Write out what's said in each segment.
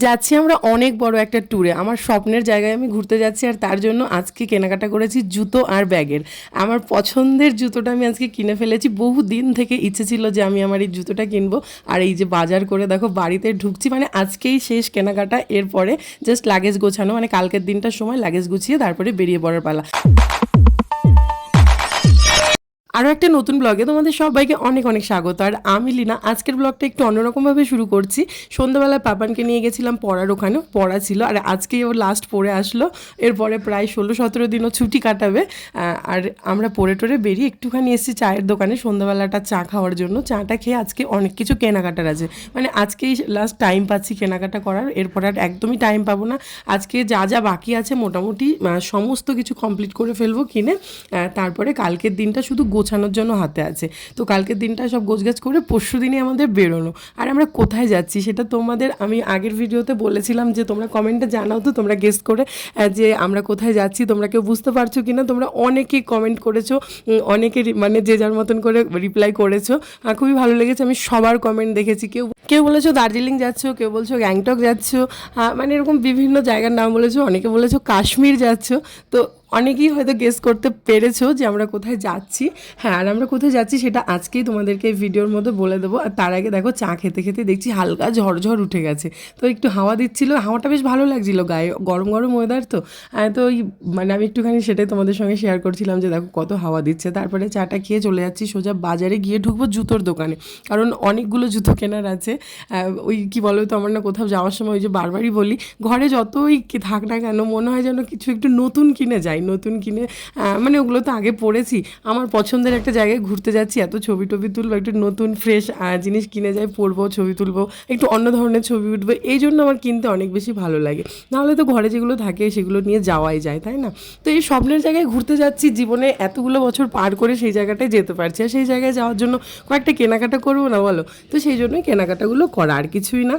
যাচ্ছি আমরা অনেক বড় একটা ট্যুরে আমার স্বপ্নের জায়গায় আমি ঘুরতে যাচ্ছি আর তার জন্য আজকে কেনাকাটা করেছি জুতো আর ব্যাগের। আমার পছন্দের জুতোটা আমি আজকে কিনে ফেলেছি। বহু দিন থেকে ইচ্ছে ছিল যে আমি আমার এই জুতোটা কিনবো। আর এই যে বাজার করে দেখো, বাড়িতে ঢুকছি। মানে আজকেই শেষ কেনাকাটা। এরপরে জাস্ট লাগেজ গোছানো। মানে কালকের দিনটার সময় লাগেজ গুছিয়ে তারপরে বেরিয়ে পড়ার পালা। আরও একটা নতুন ব্লগে তোমাদের সবাইকে অনেক অনেক স্বাগত। আর আমি লিনা, আজকের ব্লগটা একটু অন্যরকমভাবে শুরু করছি। সন্ধ্যাবেলায় পাপানকে নিয়ে গেছিলাম পড়ার ওখানে পড়া ছিল, আর আজকেই ও লাস্ট পড়ে আসলো। এরপরে প্রায় ষোলো সতেরো দিনও ছুটি কাটাবে। আর আমরা পড়ে টরে বেরিয়ে একটুখানি এসেছি চায়ের দোকানে, সন্ধ্যাবেলাটা চা খাওয়ার জন্য। চাটা খেয়ে আজকে অনেক কিছু কেনাকাটার আছে। মানে আজকেই লাস্ট টাইম পাচ্ছি কেনাকাটা করার, এরপর আর একদমই টাইম পাবো না। আজকে যা যা বাকি আছে মোটামুটি সমস্ত কিছু কমপ্লিট করে ফেলব কিনে। তারপরে কালকের দিনটা শুধু গোছানোর জন্য হাতে আছে। তো কালকের দিনটা সব গোছগাছ করে পরশু দিনই আমাদের বেরোনো। আর আমরা কোথায় যাচ্ছি সেটা তোমাদের আমি আগের ভিডিওতে বলেছিলাম যে তোমরা কমেন্টে জানাও তো, তোমরা গেস করে যে আমরা কোথায় যাচ্ছি, তোমরা কেউ বুঝতে পারছ কি না তোমরা অনেকেই কমেন্ট করেছ অনেকে মানে যে যার মতন করে রিপ্লাই করেছ। খুবই ভালো লেগেছে, আমি সবার কমেন্ট দেখেছি। কেউ কেউ বলেছ দার্জিলিং যাচ্ছো, কেউ বলছো গ্যাংটক যাচ্ছো মানে এরকম বিভিন্ন জায়গার নাম বলেছ, অনেকে বলেছ কাশ্মীর যাচ্ছো। তো অনেকেই হয়তো গেস করতে পেরেছ যে আমরা কোথায় যাচ্ছি। হ্যাঁ আর আমরা কোথায় যাচ্ছি সেটা আজকেই তোমাদেরকে ভিডিওর মধ্যে বলে দেবো। আর তার আগে দেখো, চা খেতে খেতে দেখছি হালকা ঝড়ঝড় উঠে গেছে। তো একটু হাওয়া দিচ্ছিল। হাওয়াটা বেশ ভালো লাগছিল গায়ে। গরম গরম ওয়েদার তো। তো ওই মানে আমি একটুখানি সেটাই তোমাদের সঙ্গে শেয়ার করছিলাম যে দেখো কত হাওয়া দিচ্ছে। তারপরে চাটা খেয়ে চলে যাচ্ছি, সোজা বাজারে গিয়ে ঢুকবো জুতোর দোকানে। কারণ অনেকগুলো জুতো কেনার আছে। ওই কি বলো তো, আমার না কোথাও যাওয়ার সময় ওই যে বারবারই বলি, ঘরে যতই থাক না কেন, মনে হয় যেন কিছু একটু নতুন কিনে যাই। নতুন কিনে মানে ওগুলো তো আগে পড়েছি আমার পছন্দের একটা জায়গায় ঘুরতে যাচ্ছি, এত ছবি টবি তুলবো, একটু নতুন ফ্রেশ জিনিস কিনে যাই, পরবো, ছবি তুলবো, একটু অন্য ধরনের ছবি উঠবো, এই জন্য আমার কিনতে অনেক বেশি ভালো লাগে। নাহলে তো ঘরে যেগুলো থাকে, সেগুলো নিয়ে যাওয়াই যায়, তাই না? তো এই স্বপ্নের জায়গায় ঘুরতে যাচ্ছি, জীবনে এতগুলো বছর পার করে সেই জায়গাটায় যেতে পারছি। আর সেই জায়গায় যাওয়ার জন্য কয়েকটা কেনাকাটা করব না বলো? তো সেই জন্যই কেনাকাটাগুলো করা, আর কিছুই না।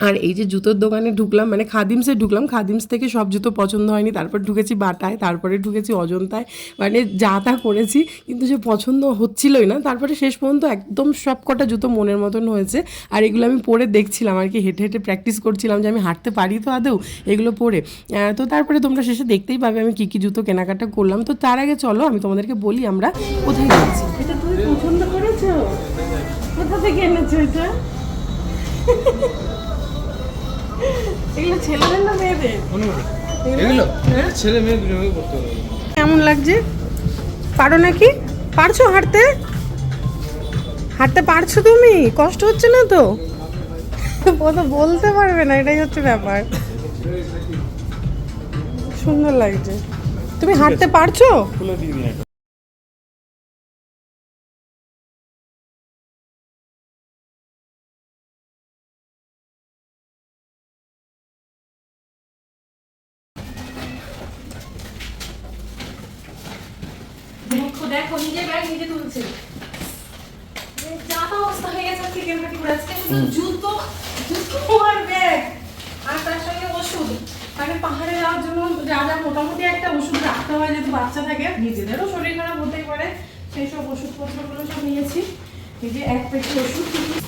আর এই যে জুতোর দোকানে ঢুকলাম মানে খাদিমসে ঢুকলাম, খাদিমস থেকে সব জুতো পছন্দ হয়নি, তারপর ঢুকেছি বাটায়, তারপরে ঢুকেছি অজন্তায় মানে যা তা করেছি, কিন্তু সে পছন্দ হচ্ছিলই না, তারপরে শেষ পর্যন্ত একদম সব কটা জুতো মনের মতন হয়েছে, আর এগুলো আমি পরে দেখছিলাম আর কি, হেঁটে হেঁটে প্র্যাকটিস করছিলাম যে আমি হাঁটতে পারি তো আদৌ এগুলো পরে। তো তারপরে তোমরা শেষে দেখতেই পাবে আমি কী কী জুতো কেনাকাটা করলাম। তো তার আগে চলো, আমি তোমাদেরকে বলি আমরা কোথায় তুমি পছন্দ করেছ? কোথা থেকে এনেছো এটা? এগুলো ছেলেদের না মেয়েদের? এগুলো হ্যাঁ? ছেলে মেয়ে দুজনে করতে পারবে কেমন লাগছে? পারো নাকি? পারছ হাঁটতে? হাঁটতে পারছ তুমি? কষ্ট হচ্ছে না তো? ও তো বলতে পারবে না এটাই হচ্ছে ব্যাপার। সুন্দর লাগছে। তুমি হাঁটতে পারছ? দেখো নিজে ব্যাগ নিজে তুলছে। যা অবস্থা হয়ে গেছে আজকে কেনাকাটি করে। আজকে শুধু জুতো জুতো আর ব্যাগ আর তার সঙ্গে ওষুধ। মানে পাহাড়ে যাওয়ার জন্য যা যা মোটামুটি একটা ওষুধ রাখতে হয় যেহেতু বাচ্চা থাকে নিজেদেরও শরীর খারাপ হতেই পারে। সেই সব ওষুধপত্রগুলো সব নিয়েছি। এই যে এক পেটি ওষুধ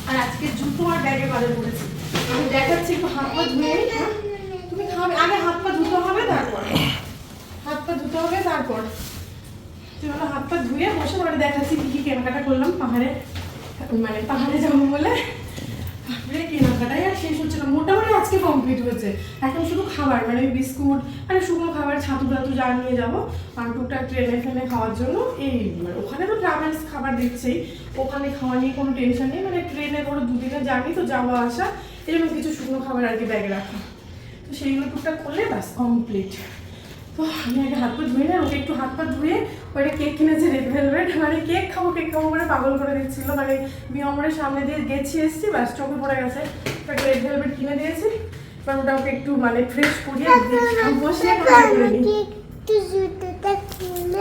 আর আজকে জুতো আর ব্যাগে বাজার করেছি। আমি দেখাচ্ছি একটু হাত পা ধুয়ে? তুমি খাবে? আগে হাত পা ধুতে হবে তারপর হাত পা ধুতে হবে তারপর চলো হাত পা ধুয়ে বসে পরে দেখাচ্ছি কি কি কেনাকাটা করলাম। পাহাড়ে মানে পাহাড়ে যাব বলে। তারপরে কেনাকাটাই আর শেষ হচ্ছে না। মোটামুটি আজকে কমপ্লিট হয়েছে। এখন শুধু খাবার মানে বিস্কুট মানে শুকনো খাবার, ছাতু টাতু যা নিয়ে যাব। আর টুকটাক ট্রেনে ফ্রেনে খাওয়ার জন্য এই মানে ওখানে তো ট্রাভেলস খাবার দিচ্ছেই। ওখানে খাওয়া নিয়ে কোনো টেনশন নেই। মানে ট্রেনে ধরো দুদিনে জার্নি তো যাওয়া, আসা, এরকম কিছু শুকনো খাবার আর কি ব্যাগে রাখা। তো সেইগুলো টুকটাক করলে ব্যাস কমপ্লিট তো আমি আগে হাত পা ধুয়ে না ওকে একটু হাত পা ধুয়ে ওটা কেক কিনেছে রেড ভেলভেট মানে কেক খাব কেক খাব করে পাগল করে দিচ্ছিল মানে বিয়মরের সামনে দিয়ে গেছি এসছি ব্যাস চোখে পড়ে গেছে একটা রেড ভেলভেট কিনে দিয়েছি এবার ওটা ওকে একটু মানে ফ্রেশ করিয়ে বসে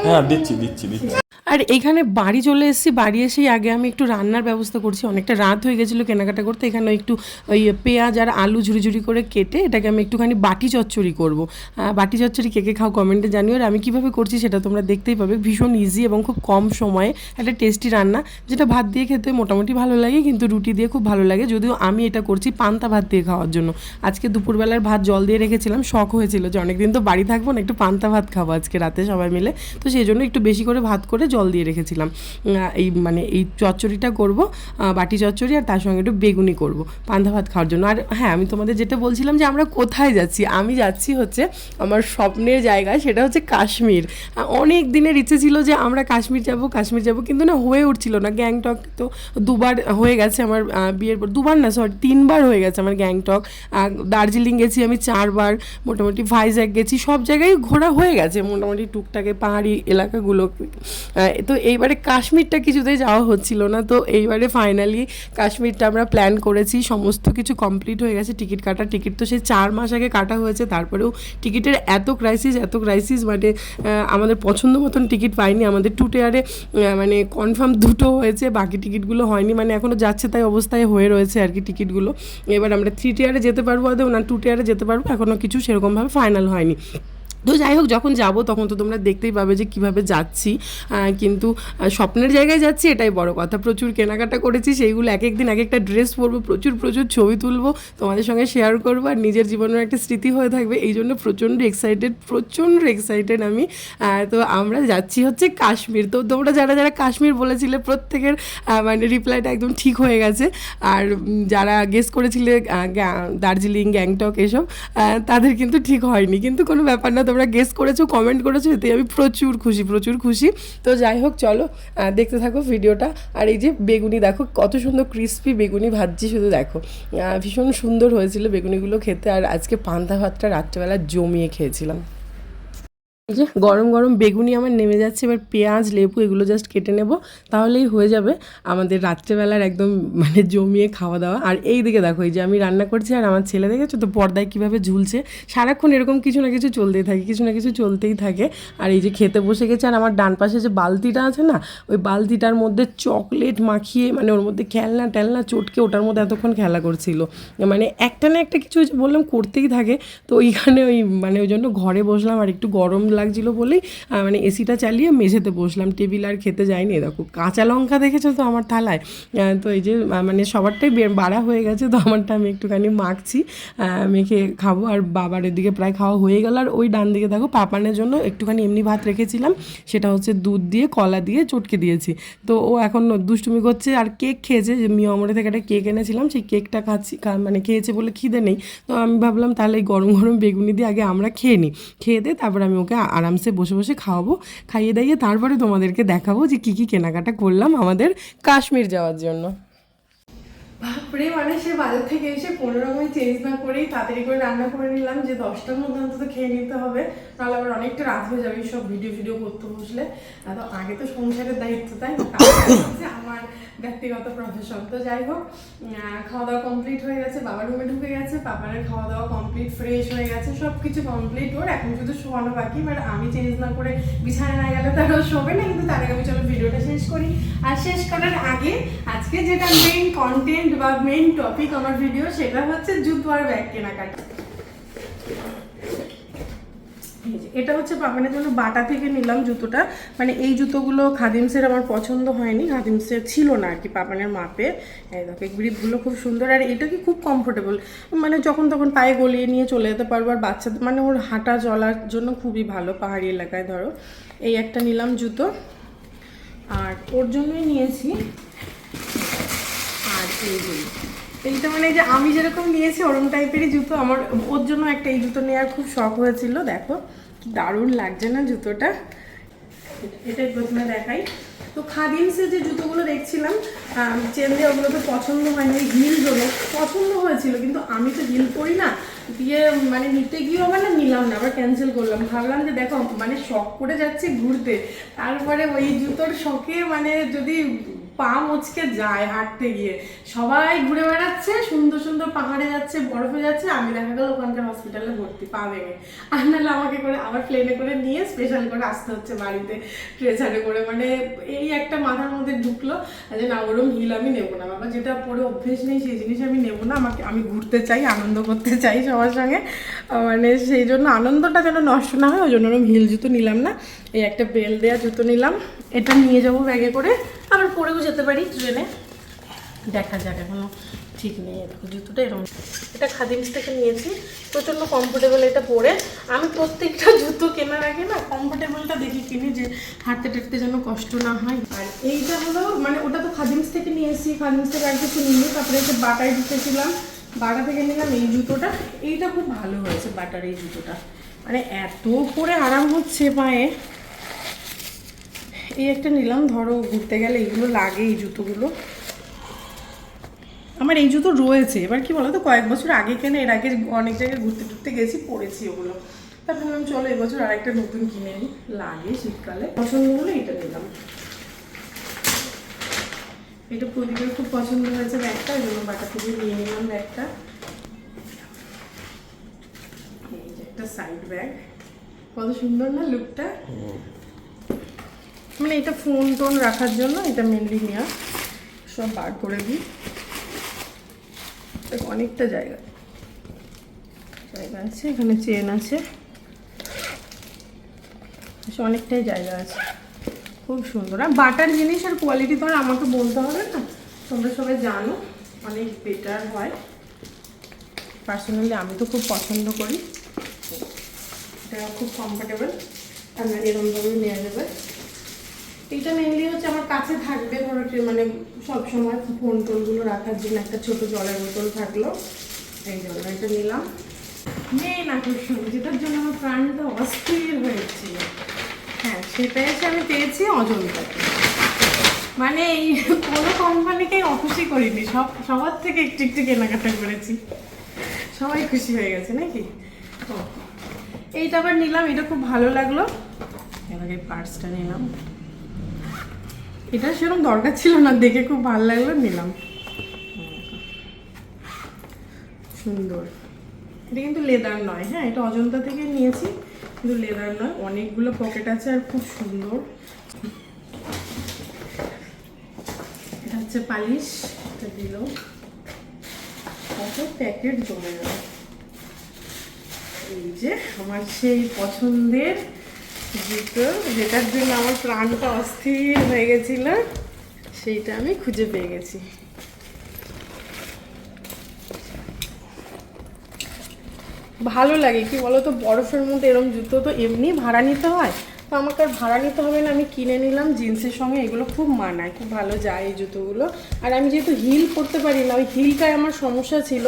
হ্যাঁ দিচ্ছি দিচ্ছি দিচ্ছি। আর এখানে বাড়ি চলে এসেছি, বাড়ি এসেই আগে আমি একটু রান্নার ব্যবস্থা করছি। অনেকটা রাত হয়ে গেছিল কেনাকাটা করতে, এখানে একটু ওই পেঁয়াজ আর আলু ঝুড়ি ঝুড়ি করে কেটে এটাকে আমি একটুখানি বাটি চচ্চড়ি করব। বাটি চচ্চড়ি কে কে খাও কমেন্টে জানিও। আর আমি কীভাবে করছি সেটা তোমরা দেখতেই পাবে। ভীষণ ইজি এবং খুব কম সময়ে একটা টেস্টি রান্না, যেটা ভাত দিয়ে খেতে মোটামুটি ভালো লাগে, কিন্তু রুটি দিয়ে খুব ভালো লাগে। যদিও আমি এটা করছি পান্তা ভাত দিয়ে খাওয়ার জন্য। আজকে দুপুরবেলার ভাত জল দিয়ে রেখেছিলাম, শখ হয়েছিল যে অনেকদিন তো বাড়ি থাকব না, একটু পান্তা ভাত খাব আজকে রাতে সবাই মিলে। তো সেই জন্য একটু বেশি করে ভাত করে জল দিয়ে রেখেছিলাম। এই মানে এই চচ্চড়িটা করব বাটি চচ্চড়ি আর তার সঙ্গে একটু বেগুনি করব পান্তা ভাত খাওয়ার জন্য। আর হ্যাঁ আমি তোমাদের যেটা বলছিলাম যে আমরা কোথায় যাচ্ছি, আমি যাচ্ছি হচ্ছে আমার স্বপ্নের জায়গা সেটা হচ্ছে কাশ্মীর। অনেক দিনের ইচ্ছে ছিল যে আমরা কাশ্মীর যাব কাশ্মীর যাব, কিন্তু না হয়ে উঠছিল না। গ্যাংটক তো দুবার হয়ে গেছে আমার বিয়ের পর দুবার না সরি তিনবার হয়ে গেছে আমার গ্যাংটক। দার্জিলিং গেছি আমি চারবার, মোটামুটি ভাইজ্যাগ গেছি, সব জায়গায় ঘোরা হয়ে গেছে। মোটামুটি টুকটাকে পাহাড়ি এলাকাগুলো তো এইবারে কাশ্মীরটা কিছুতেই যাওয়া হচ্ছিল না। তো এইবারে ফাইনালি কাশ্মীরটা আমরা প্ল্যান করেছি, সমস্ত কিছু কমপ্লিট হয়ে গেছে টিকিট কাটা। টিকিট তো সেই চার মাস আগে কাটা হয়েছে, তারপরেও টিকিটের এত ক্রাইসিস এত ক্রাইসিস মানে আমাদের পছন্দ মতন টিকিট পাইনি। আমাদের টু টেয়ারে মানে কনফার্ম দুটো হয়েছে, বাকি টিকিটগুলো হয়নি। মানে এখনও যাচ্ছে তাই অবস্থায় হয়ে রয়েছে আর কি টিকিটগুলো এবার আমরা থ্রি টিয়ারে যেতে পারব আদৌ না টু টিয়ারে যেতে পারব এখনও কিছু সেরকমভাবে ফাইনাল হয়নি। তো যাই হোক, যখন যাব তখন তো তোমরা দেখতেই পাবে যে কীভাবে যাচ্ছি। কিন্তু স্বপ্নের জায়গায় যাচ্ছি এটাই বড় কথা। প্রচুর কেনাকাটা করেছি, সেইগুলো এক এক দিন এক একটা ড্রেস পরবো, প্রচুর প্রচুর ছবি তুলবো, তোমাদের সঙ্গে শেয়ার করব, আর নিজের জীবনের একটা স্মৃতি হয়ে থাকবে। এই জন্য প্রচণ্ড এক্সাইটেড প্রচণ্ড এক্সাইটেড আমি। তো আমরা যাচ্ছি হচ্ছে কাশ্মীর। তো তোমরা যারা যারা কাশ্মীর বলেছিলে, প্রত্যেকের মানে রিপ্লাইটা একদম ঠিক হয়ে গেছে। আর যারা গেস করেছিলে দার্জিলিং, গ্যাংটক, এসব তাদের কিন্তু ঠিক হয়নি। কিন্তু কোনো ব্যাপার না তোমরা গেস করেছ কমেন্ট করেছ এতে আমি প্রচুর খুশি প্রচুর খুশি। তো যাই হোক, চলো দেখতে থাকো ভিডিওটা আর এই যে বেগুনি, দেখো, কত সুন্দর ক্রিস্পি বেগুনি ভাজছি, শুধু দেখো। ভীষণ সুন্দর হয়েছিল বেগুনিগুলো খেতে, আর আজকে পান্তা ভাতটা রাত্রেবেলা জমিয়ে খেয়েছিলাম। এই যে গরম গরম বেগুনি আমার নেমে যাচ্ছে, এবার পেঁয়াজ, লেবু এগুলো জাস্ট কেটে নেব, তাহলেই হয়ে যাবে আমাদের রাত্রেবেলার একদম মানে জমিয়ে খাওয়া দাওয়া। আর এই দিকে দেখো, এই যে আমি রান্না করছি আর আমার ছেলে দেখেছ তো পর্দায় কীভাবে ঝুলছে? সারাক্ষণ এরকম কিছু না কিছু চলতেই থাকে, কিছু না কিছু চলতেই থাকে। আর এই যে খেতে বসে গেছে আর আমার ডান পাশে যে বালতিটা আছে না, ওই বালতিটার মধ্যে চকলেট মাখিয়ে মানে ওর মধ্যে খেলনা টেলনা চটকে ওটার মধ্যে এতক্ষণ খেলা করছিল। মানে একটা না একটা কিছু বললাম করতেই থাকে, তো ওইখানে ওই মানে ওই জন্য ঘরে বসলাম আর একটু গরম লাগছিল বলেই মানে এসিটা চালিয়ে মেঝেতে বসলাম। টেবিল আর খেতে যাইনি এ দেখো, কাঁচা লঙ্কা দেখেছ তো আমার থালায়? তো এই যে মানে সবারটাই বাড়া হয়ে গেছে, তো আমারটা আমি একটুখানি মাখছি মেখে খাব। আর বাবার এদিকে প্রায় খাওয়া হয়ে গেল। আর ওই ডান দিকে দেখো, পাপানের জন্য একটুখানি এমনি ভাত রেখেছিলাম। সেটা হচ্ছে দুধ দিয়ে কলা দিয়ে চটকে দিয়েছি। তো ও এখন দুষ্টুমি করছে আর কেক খেয়েছে। যে মিও আমরে থেকে একটা কেক এনেছিলাম, সেই কেকটা খাচ্ছি মানে খেয়েছে বলে খিদে নেই। তো আমি ভাবলাম, তাহলে এই গরম গরম বেগুনি দিয়ে আগে আমরা খেয়ে নিই খেয়ে দিয়ে তারপর আমি ওকে আরামসে বসে বসে খাওয়াবো, খাইয়ে দাইয়ে তারপরে তোমাদেরকে দেখাবো যে কী কী কেনাকাটা করলাম আমাদের কাশ্মীর যাওয়ার জন্য। বাপরে মানে সে বাজার থেকে এসে কোনো রকমের চেঞ্জ না করেই তাড়াতাড়ি করে রান্না করে নিলাম, যে দশটার মধ্যে অন্তত খেয়ে নিতে হবে, নাহলে আবার অনেকটা রাত হয়ে যাবে সব ভিডিও ভিডিও করতে বসলে। তো আগে তো সংসারের দায়িত্ব, তাই আমার ব্যক্তিগত প্রফেশন তো যাই হোক খাওয়া দাওয়া কমপ্লিট হয়ে গেছে, বাবার রুমে ঢুকে গেছে পাপারের খাওয়া দাওয়া কমপ্লিট ফ্রেশ হয়ে গেছে সব কিছু কমপ্লিট ওর। এখন শুধু শোয়ানো বাকি বাট আমি চেঞ্জ না করে বিছানায় না গেলে তারা শোবে না, কিন্তু তার আগে আমি চলো ভিডিওটা শেষ করি। আর শেষ করার আগে, আজকে যেটা মেইন কন্টেন্ট বা মেইন টপিক আমার ভিডিও সেটা হচ্ছে জুতো আর ব্যাগ কেনাকাটা। এটা হচ্ছে পাপানের জন্য বাটা থেকে নিলাম জুতোটা। মানে এই জুতোগুলো খাদিমসের আমার পছন্দ হয়নি, খাদিমসের ছিল না আর কি পাপানের মাপে। এই গ্রিপগুলো খুব সুন্দর। আর এটা কি খুব কমফোর্টেবল মানে যখন তখন পায়ে গলিয়ে নিয়ে চলে যেতে পারব। আর বাচ্চাদের মানে ওর হাঁটা চলার জন্য খুবই ভালো পাহাড়ি এলাকায়, ধরো। এই একটা নিলাম জুতো। আর ওর জন্যই নিয়েছি। আর এইগুলো এইটা মানে যে আমি যেরকম নিয়েছি ওরম টাইপেরই জুতো। আমার ওর জন্য একটা এই জুতো নেওয়ার খুব শখ হয়েছিল, দেখো দারুণ লাগছে না জুতোটা। এটাই প্রথমে দেখাই। তো খাদিমসে যে জুতোগুলো দেখছিলাম চেন্দে ওগুলো তো পছন্দ হয় না হিল জন্য পছন্দ হয়েছিল, কিন্তু আমি তো হিল পরি না। দিয়ে মানে নিতে গিয়েও আবার না নিলাম না, আবার ক্যান্সেল করলাম। ভাবলাম যে দেখো মানে শখ করে যাচ্ছি ঘুরতে। তারপরে ওই জুতোর শখে মানে যদি পা মুচকে যায় হাঁটতে গিয়ে। সবাই ঘুরে বেড়াচ্ছে, সুন্দর সুন্দর পাহাড়ে যাচ্ছে, বরফে যাচ্ছে, আমি দেখা গেল ওখানকার হসপিটালে ভর্তি, পা ভেঙে। আর নাহলে আমাকে করে আবার প্লেনে করে নিয়ে স্পেশাল করে আসতে হচ্ছে বাড়িতে ট্রেজারে করে। মানে এই একটা মাথার মধ্যে ঢুকলো যে না, ওরম হিল আমি নেব না। বাবা, যেটা পরে অভ্যেস নেই, সেই জিনিস আমি নেব না। আমাকে, আমি ঘুরতে চাই, আনন্দ করতে চাই সবার সঙ্গে। মানে সেই জন্য আনন্দটা যেন নষ্ট না হয়, ওই জন্য ওরম হিল জুতো নিলাম না। এই একটা বেল দেওয়া জুতো নিলাম। এটা নিয়ে যাব ব্যাগে করে। আবার পরেও যেতে পারি ট্রেনে দেখা যাক, এখনও ঠিক নেই। দেখো, জুতোটা এরকম। এটা খাদিমস থেকে নিয়েছি। প্রচণ্ড কমফোর্টেবল এটা পরে। আমি প্রত্যেকটা জুতো কেনার আগে না কমফোর্টেবলটা দেখি কিনি যে হাঁটতে টাটতে যেন কষ্ট না হয়। আর এইটা হলো মানে ওটা তো খাদিমস থেকে নিয়ে এসেছি। খাদিমস থেকে আর কিছু নিয়ে তারপরে যে বাটায় ঢুকেছিলাম বাটা থেকে নিলাম এই জুতোটা। এইটা খুব ভালো হয়েছে, বাটার এই জুতোটা। মানে এত পরে আরাম হচ্ছে পায়ে। এই একটা নিলাম, ধরো ঘুরতে গেলে এইগুলো লাগে এই জুতোগুলো। আমার এই জুতো রয়েছে, এবার কি বলতো, কয়েক বছর আগে কেন, এর আগে অনেক জায়গায় ঘুরতে টুরতে গেছি পরেছি ওগুলো। তারপর ভাবলাম চলো এবছর আর একটা নতুন কিনে নিই লাগে শীতকালে। পছন্দ হলো এটা নিলাম। এটা প্রদীপের খুব পছন্দ হয়েছে ব্যাগটা ওই জন্য বাটা থেকে নিয়ে নিলাম ব্যাগটা। একটা সাইড ব্যাগ কত সুন্দর না লুকটা মানে এটা ফোন টোন রাখার জন্য এটা মেনলি নেওয়া। সব বার করে দিই। অনেকটা জায়গা। জায়গা আছে, এখানে চেন আছে। অনেকটাই জায়গা আছে। খুব সুন্দর। আর বাটার জিনিস আর কোয়ালিটি তো আর আমাকে বলতে হবে না? তোমরা সবাই জানো, অনেক বেটার হয়। পার্সোনালি আমি তো খুব পছন্দ করি। এটা খুব কমফোর্টেবল আর এরকমভাবে নেওয়া যাবে। এটা মেনলি হচ্ছে আমার কাছে থাকবে ধরো মানে সব সময় ফোন টোনগুলো রাখার জন্য একটা ছোট জলের বোতল থাকল। এই জন্য এটা নিলাম। মেন আকর্ষণ, যেটার জন্য আমার প্রাণটা অস্থির হয়েছিল। হ্যাঁ সেটা এসে আমি পেয়েছি অজন্তাকে। মানে এই কোনো কোম্পানিকেই অখুশি করিনি, সব, সবার থেকে একটু একটু কেনাকাটা করেছি। সবাই খুশি হয়ে গেছে নাকি? এইটা আবার নিলাম, এটা খুব ভালো লাগল। এবার এই পার্সটা নিলাম। এটা সেরকম দরকার ছিল না, দেখে খুব ভালো লাগল, নিলাম। সুন্দর। এটা কিন্তু লেদার নয় হ্যাঁ এটা অজন্তা থেকে নিয়েছি, কিন্তু লেদার নয়, অনেকগুলো পকেট আছে আর খুব সুন্দর। এটা হচ্ছে পালিশ, এটা দিল। কত প্যাকেট জমে গেল। এই যে, আমার সেই পছন্দের জুতো যেটার জন্য আমার প্রাণটা অস্থির হয়ে গেছিল, সেইটা আমি খুঁজে পেয়ে গেছি। ভালো লাগে, কি বলো তো বরফের মধ্যে এরম জুতো তো এমনি ভাড়া নিতে হয় তো আমাকে আর ভাড়া নিতে হবে না। আমি কিনে নিলাম, জিন্সের সঙ্গে, এগুলো খুব মানায়, খুব ভালো যায় এই জুতোগুলো। আর আমি যেহেতু হিল পরতে পারি না, ওই হিলটায় আমার সমস্যা ছিল।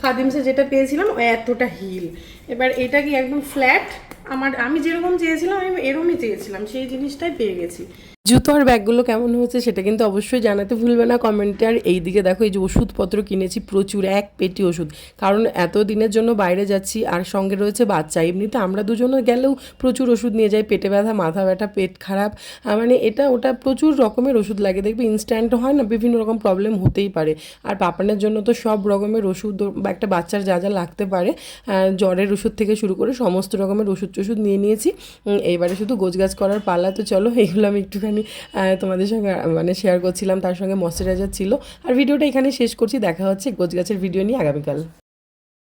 খাদিমসে যেটা পেয়েছিলাম ও এতটা হিল। এবার এটা কি একদম ফ্ল্যাট আমার, আমি যেরকম চেয়েছিলাম, আমি এরকমই চেয়েছিলাম, সেই জিনিসটাই পেয়ে গেছি। জুতো আর ব্যাগগুলো কেমন হয়েছে সেটা কিন্তু অবশ্যই জানাতে ভুলবে না। কমেন্টে আর এই দিকে দেখো, এই যে ওষুধপত্র কিনেছি, প্রচুর, এক পেটি ওষুধ। কারণ এত দিনের জন্য বাইরে যাচ্ছি, আর সঙ্গে রয়েছে বাচ্চা। এমনিতে আমরা দুজনে গেলেও প্রচুর ওষুধ নিয়ে যাই, পেটে ব্যথা, মাথা ব্যথা, পেট খারাপ। মানে এটা, ওটা প্রচুর রকমের ওষুধ লাগে। দেখবে ইনস্ট্যান্ট হয় না, বিভিন্ন রকম প্রবলেম হতেই পারে। আর পাপানের জন্য তো সব রকমের ওষুধ, বা একটা বাচ্চার যা যা লাগতে পারে জ্বরের ওষুধ থেকে শুরু করে সমস্ত রকমের ওষুধ টষুধ নিয়ে নিয়েছি। এইবারে শুধু গোছগাছ করার পালা। তো চলো এইগুলো আমি একটুখানি আহ, তোমাদের সঙ্গে মানে শেয়ার করছিলাম তার সঙ্গে ময়শ্চারাইজার ছিল। আর ভিডিওটা এখানে শেষ করছি দেখা হচ্ছে গোছগাছের ভিডিও নিয়ে আগামীকাল।